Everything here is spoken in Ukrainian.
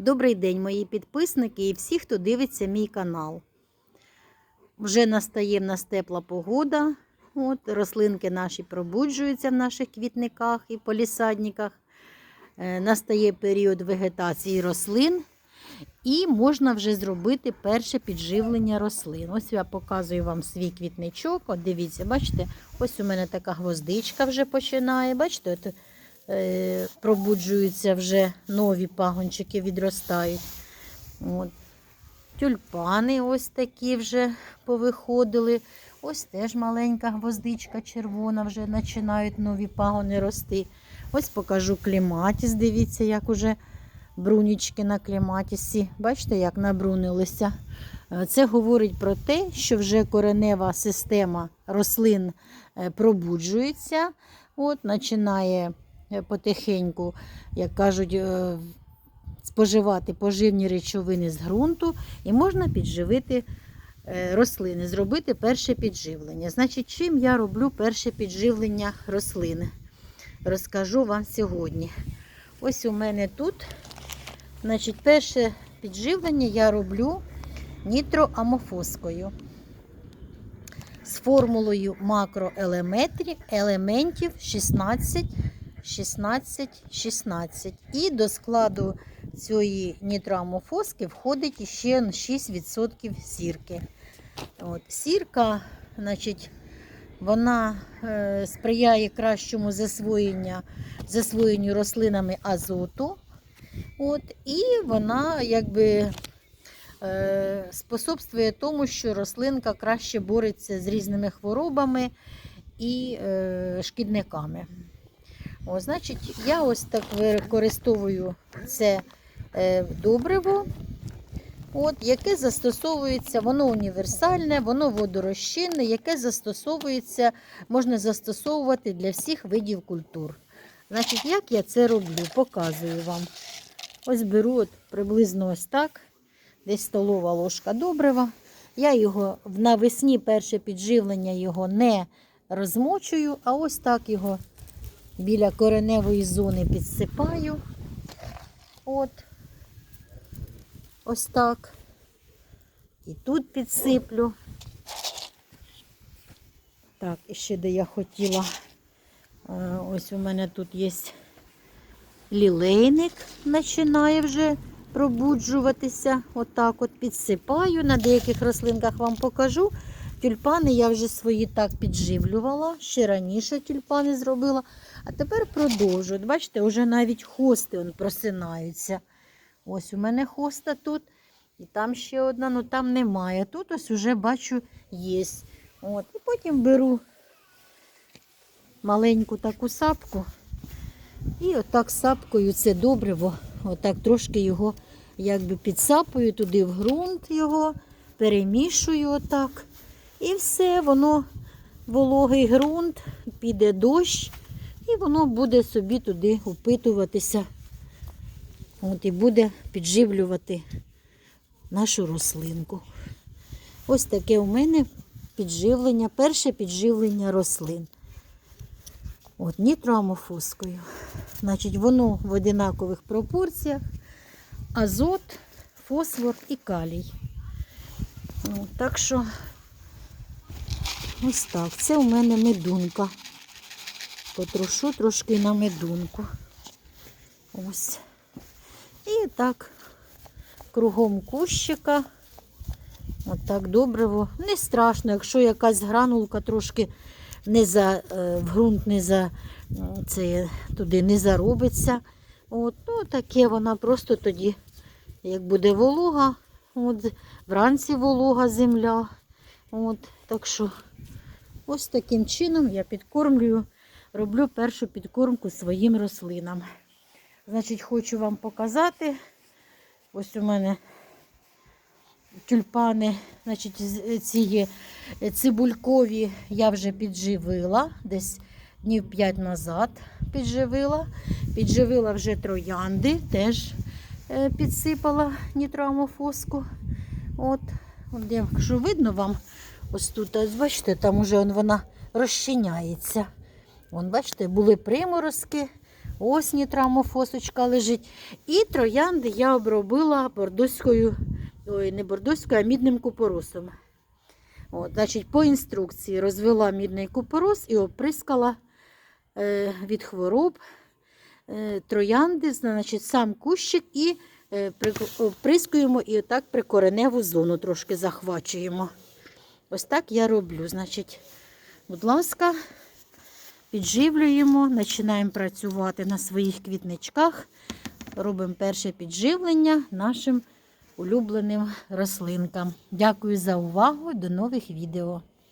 Добрий день, мої підписники і всі, хто дивиться мій канал. Вже настає в нас тепла погода. От, рослинки наші пробуджуються в наших квітниках і полісадниках. Е, настає період вегетації рослин. І можна вже зробити перше підживлення рослин. Ось я показую вам свій квітничок. От дивіться, бачите, ось у мене така гвоздичка вже починає. Бачите, пробуджуються вже нові пагончики, відростають. От. Тюльпани ось такі вже повиходили. Ось теж маленька гвоздичка червона, вже починають нові пагони рости. Ось покажу кліматіс. Дивіться, як уже брунічки на кліматісі. Бачите, як набрунилися. Е, Це говорить про те, що вже коренева система рослин е, пробуджується, от, починає е, потихеньку, як кажуть, е, споживати поживні речовини з ґрунту, і можна підживити е, рослини, зробити перше підживлення. Значить, чим я роблю перше підживлення рослин? Розкажу вам сьогодні. Ось у мене тут, значить, перше підживлення я роблю нітроамофоскою з формулою макроелементів елементів 16, 16, 16. І до складу цієї нітроамофоски входить ще 6% сірки. От, сірка, значить, вона е, сприяє кращому засвоєння, засвоєнню рослинами азоту. От, і вона якби е, способствує тому, що рослинка краще бореться з різними хворобами і е, шкідниками. О, значить, я ось так використовую це е, добриво, от, яке застосовується, воно універсальне, воно водорозчинне, яке застосовується, можна застосовувати для всіх видів культур. Значить, як я це роблю, показую вам. Ось беру от, приблизно ось так, десь столова ложка добрива. Я його навесні перше підживлення його не розмочую, а ось так його біля кореневої зони підсипаю. От. Ось так. І тут підсиплю. Так, і ще де я хотіла. Ось у мене тут є лілейник, починає вже пробуджуватися. Отак от підсипаю. На деяких рослинках вам покажу. Тюльпани я вже свої так підживлювала. Ще раніше тюльпани зробила. А тепер продовжую. Бачите, вже навіть хости он, просинаються. Ось у мене хоста тут. І там ще одна, ну там немає. Тут ось вже бачу є. От. І потім беру маленьку таку сапку. І отак сапкою це добриво, отак трошки його якби підсапую туди в ґрунт його, перемішую отак. І все, воно вологий ґрунт, піде дощ, і воно буде собі туди упитуватися. От і буде підживлювати нашу рослинку. Ось таке у мене підживлення, перше підживлення рослин. От, нітроамофоскою. Значить, воно в одинакових пропорціях. Азот, фосфор і калій. От, так що ось так. Це у мене медунка. Потрошу трошки на медунку. Ось. І так, кругом кущика. Отак добриво. Не страшно, якщо якась гранулка трошки не за, е, в ґрунт не за, це, туди не заробиться. От, ну, таке вона просто тоді, як буде волога, от, вранці волога земля. От, так що ось таким чином я підкормлюю, роблю першу підкормку своїм рослинам. Значить, хочу вам показати. Ось у мене тюльпани, значить, з- ці цибулькові я вже підживила, десь днів 5 назад підживила. Підживила вже троянди, теж е, підсипала нітроамофоску. От, от якщо видно вам, ось тут, ось бачите, там уже он, вона розчиняється. Вон, бачите, були приморозки, Осні травмофосочка лежить. І троянди я обробила бордоською, ой, не бордоською, а мідним купоросом. От, значить, по інструкції розвела мідний купорос і оприскала е, від хвороб е, троянди, значить, сам кущик і е, при- оприскуємо і отак прикореневу зону трошки захвачуємо. Ось так я роблю. Значить, будь ласка, підживлюємо, починаємо працювати на своїх квітничках. Робимо перше підживлення нашим улюбленим рослинкам. Дякую за увагу. До нових відео.